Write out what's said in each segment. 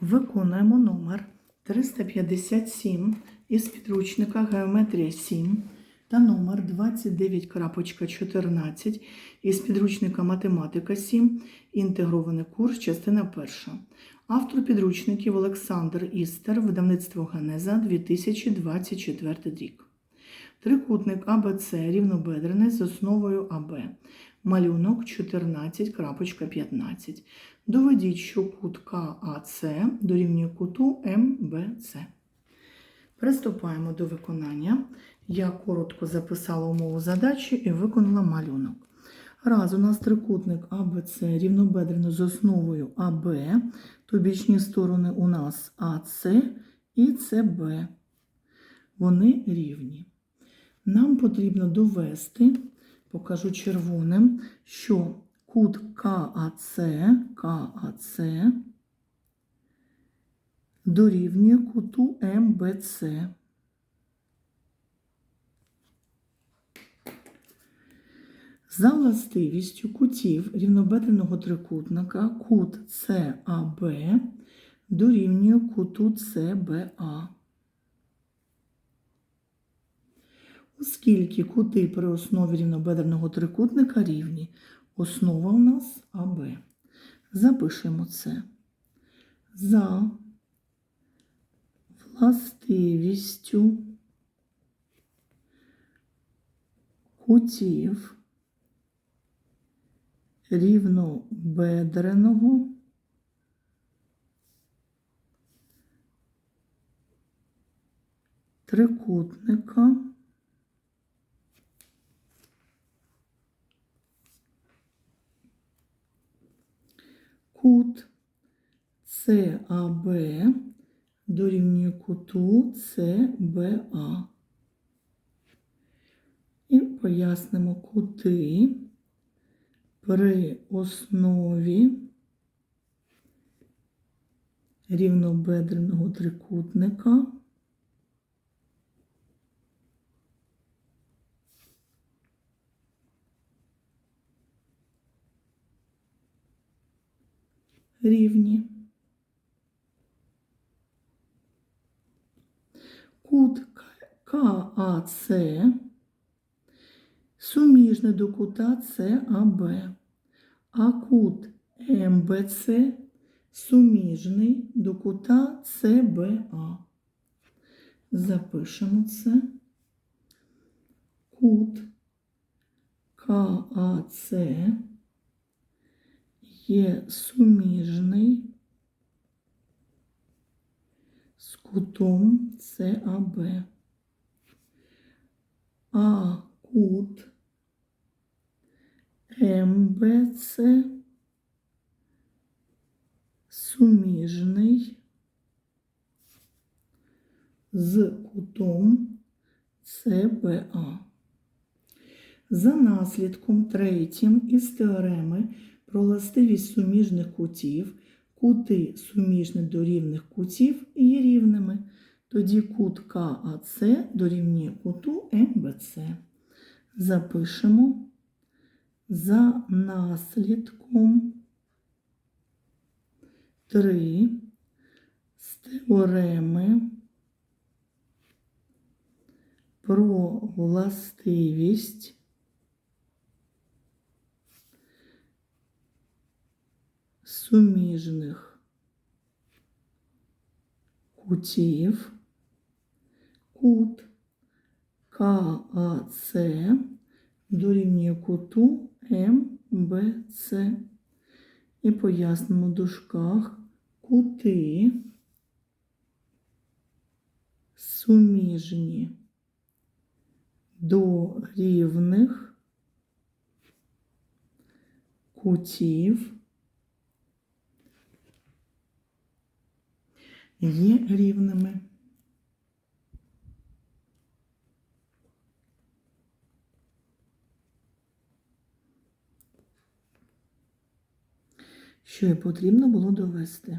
Виконуємо номер 357 із підручника Геометрія 7 та номер 29.14 із підручника Математика 7. Інтегрований курс, частина перша. Автор підручників Олександр Істер, видавництво Генеза 2024 рік. Трикутник АБЦ рівнобедрений з основою АБ. Малюнок 14.15. Доведіть, що кут КАЦ дорівнює куту МБЦ. Приступаємо до виконання. Я коротко записала умову задачі і виконала малюнок. Раз у нас трикутник АБЦ рівнобедрено з основою АБ, то бічні сторони у нас АС і СБ. Вони рівні. Нам потрібно довести, покажу червоним, що кут КАЦ, КАЦ дорівнює куту МБЦ. За властивістю кутів рівнобедреного трикутника кут САБ дорівнює куту СБА. Оскільки кути при основі рівнобедреного трикутника рівні, основа у нас АБ. Запишемо це. За властивістю кутів рівнобедреного трикутника кут САБ дорівнює куту СБА. І пояснимо кути при основі рівнобедреного трикутника рівні. Кут КАЦ суміжний до кута САБ, а кут МБЦ суміжний до кута СБА. Запишемо це. Кут КАЦ є суміжний з кутом САБ. А кут МБЦ суміжний з кутом СБА. За наслідком третім із теореми про властивість суміжних кутів, кути суміжні до рівних кутів є рівними. Тоді кут КАЦ дорівнює куту МБЦ. Запишемо за наслідком 3 з теореми про властивість суміжних кутів. Кут КАЦ дорівнює куту МБЦ. І пояснимо в дужках кути суміжні до рівних кутів є рівними. Що і потрібно було довести.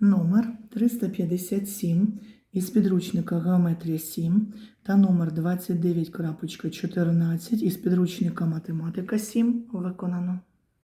Номер 357 із підручника Геометрія 7 та номер 29.14 із підручника Математика 7 виконано.